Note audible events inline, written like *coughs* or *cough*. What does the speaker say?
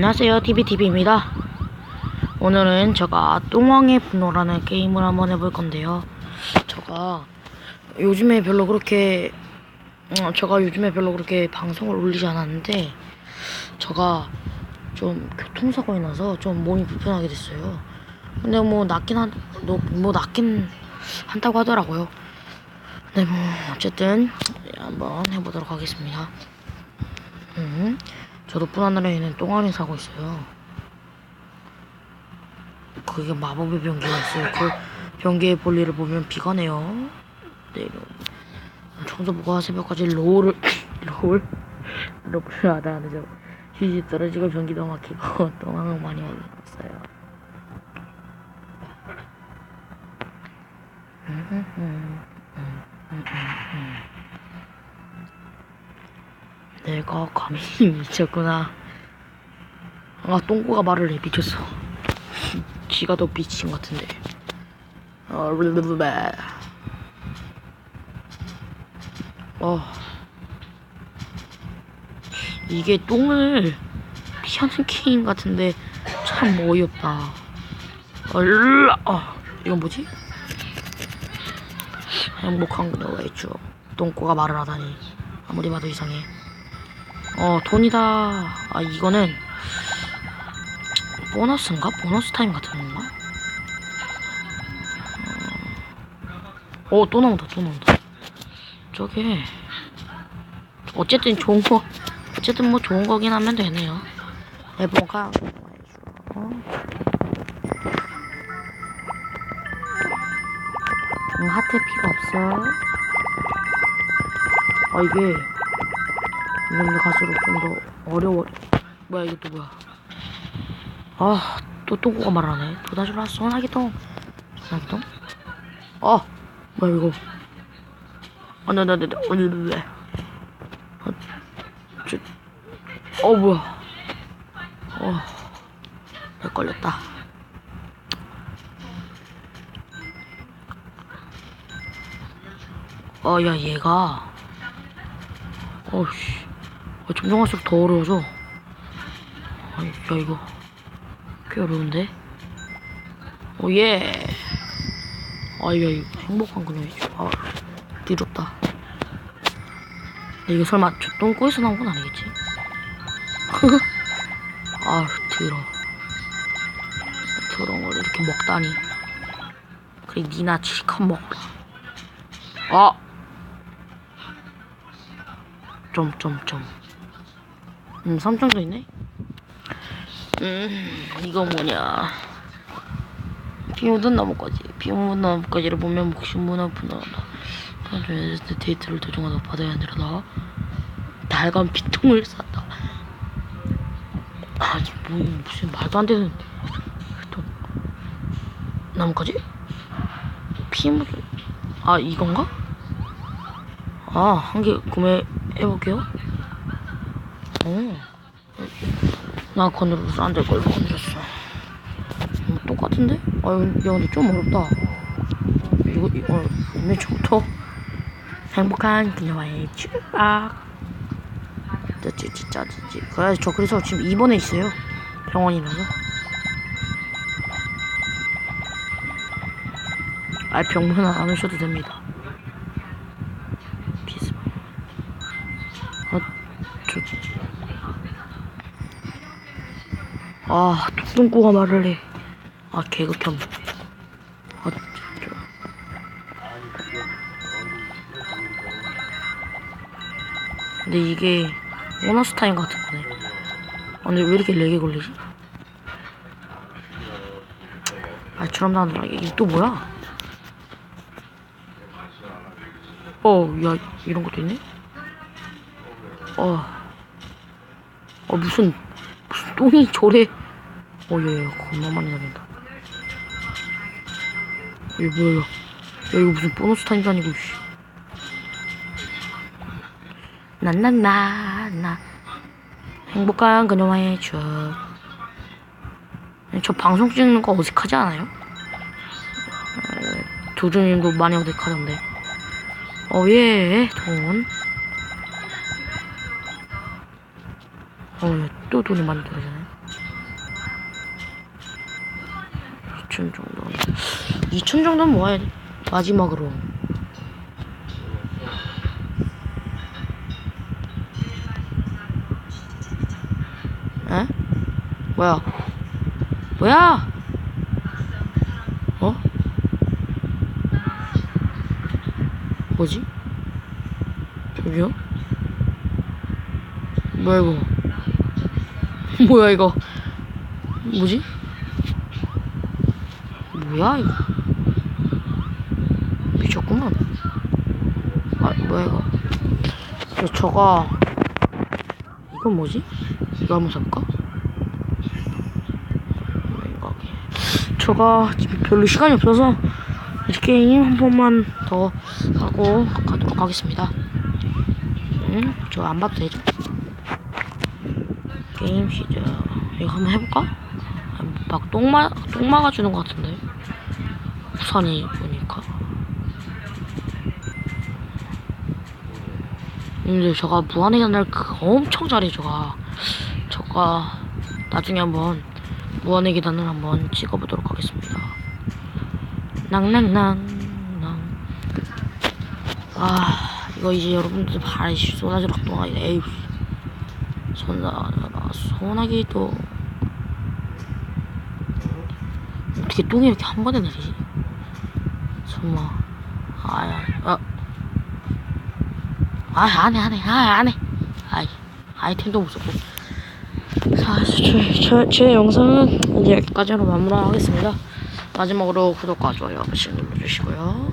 안녕하세요. TVTV입니다. 오늘은 제가 똥왕의 분노라는 게임을 한번 해볼 건데요. 제가 요즘에 별로 그렇게 음, 제가 요즘에 별로 그렇게 방송을 올리지 않았는데 제가 좀 교통사고에 나서 좀 몸이 불편하게 됐어요. 근데 뭐 낫긴 한, 뭐, 뭐 낫긴 한다고 하더라고요. 네뭐 어쨌든 한번 해보도록 하겠습니다. 음, 저 높은 하늘에는 똥알이 사고 있어요. 그게 마법의 변기가 있어요. 그 변기의 볼일을 보면 비가 내요. 네, 여러분. 청소부가 새벽까지 롤을 *coughs* 롤 롤을 하다 하는 저 휴지 떨어지고 변기도 막히고 똥을 많이 먹었어요. 내가 감히 *laughs* 미쳤구나. 아, 똥꼬가 말을 해, 미쳤어. 쥐가 더 미친 것 같은데. 어, 르르르르. 어. 이게 똥을 피하는 게임 같은데 참 어이없다. 얼라, 어, 이건 뭐지? 행복한 그녀가 있죠. 똥꼬가 말을 하다니. 아무리 봐도 이상해. 어 돈이다. 아 이거는 보너스인가? 보너스 타임 같은 건가? 어. 또 나온다 또 나온다. 저게 어쨌든 좋은 거 어쨌든 뭐 좋은 거긴 하면 되네요. 해보가 음, 하트 필요 없어. 아 이게 이런 데 갈수록 좀 더 어려워. 뭐야, 이게 또 뭐야. 아, 또 똥꼬가 말하네. 도다주라, 소나기똥. 소나기똥? 아, 뭐야, 이거. 아, 나, 나, 나, 나, 어. 아, 저, 어, 뭐야. 어, 배 걸렸다. 어, 야, 얘가. 어씨. 아, 점점 갈수록 더 어려워져. 아이, 야, 이거. 꽤 어려운데? 오, 예. 아, 이거, 이거 행복한 그녀이죠. 아, 뒤롭다. 이거 설마 저 똥꼬에서 나온 건 아니겠지? *laughs* 아, 더러. 더러운 걸 이렇게 먹다니. 그래, 니나 실컷 먹라. 아! 점점점. 음, 삼성도 있네. 음, 이거 뭐냐. 비 묻은 나무까지. 비 묻은 나무까지를 보면 목숨문화 분화한다. 그런 데이트를 도중하다 바다에 아니라 달간 비통을 쌌다. 아, 뭐, 무슨 말도 안 되는 또 나무까지? 피 묻은 아 이건가? 아, 한 개 구매해볼게요. 어. 나 건드려서 안될걸 건드렸어. 뭐 똑같은데? 아, 야, 근데 좀 어렵다. 이거, 이거, 맨 처음부터 행복한 그녀와의 추억. 짜찌찌, 짜찌찌. 그래, 저 그래서 지금 2번에 있어요. 병원이라서. 아, 병문 안 오셔도 됩니다. 비스. 아, 저, 아, 똥꼬가 말을 해. 아, 개극혐. 아, 진짜. 근데 이게 보너스 타임 같은 거네. 아, 근데 왜 이렇게 렉이 걸리지? 아, 저럼 나느라 이게 또 뭐야? 어, 야, 이런 것도 있네? 어, 어, 무슨, 무슨 똥이 저래. 어, 야, 야, 겁나 많이 나린다. 이거 뭐야, 야. 야, 이거 무슨 보너스 타임도 아니고, 씨. 나나나, 나. 행복한 그녀와의 추억. 저 방송 찍는 거 어색하지 않아요? 어, 도준님도 많이 어색하던데. 어, 예, 돈. 어, 예, 또 돈이 많이 들어가잖아 요. 5천 정도 2천 정도는 모아야 돼 마지막으로 에? 뭐야 뭐야 어? 뭐지? 저기요? 뭐야 이거 *laughs* 뭐야 이거 뭐지? 뭐야 이거 미쳤구만 아 뭐야 이거 저, 저가 이건 뭐지? 이거 한번 사볼까? 이거 저가 별로 시간이 없어서 이 게임 한 번만 더 하고 가도록 하겠습니다 응? 저 안 봐도 되죠? 게임 시작 이거 한번 해볼까? 막 똥마 똥 막아주는 것 같은데 우산이 보니까. 근데 저가 무한의 그거 엄청 잘해 저가 저가 나중에 한번 무한의 계단을 한번 찍어보도록 하겠습니다. 낭낭낭낭. 아 이거 이제 여러분들 발이 쏟아지러 동안 에이 손나 소나기 또 어떻게 똥이 이렇게 한 번에 내리지? 설마 아야 아 아, 안 해, 안 해, 아, 안 해. 아이, 아이템도 못 썼고. 자, 제, 제, 제 영상은 이제 여기까지로 마무리하겠습니다. 마지막으로 구독과 좋아요 한 번씩 눌러주시고요.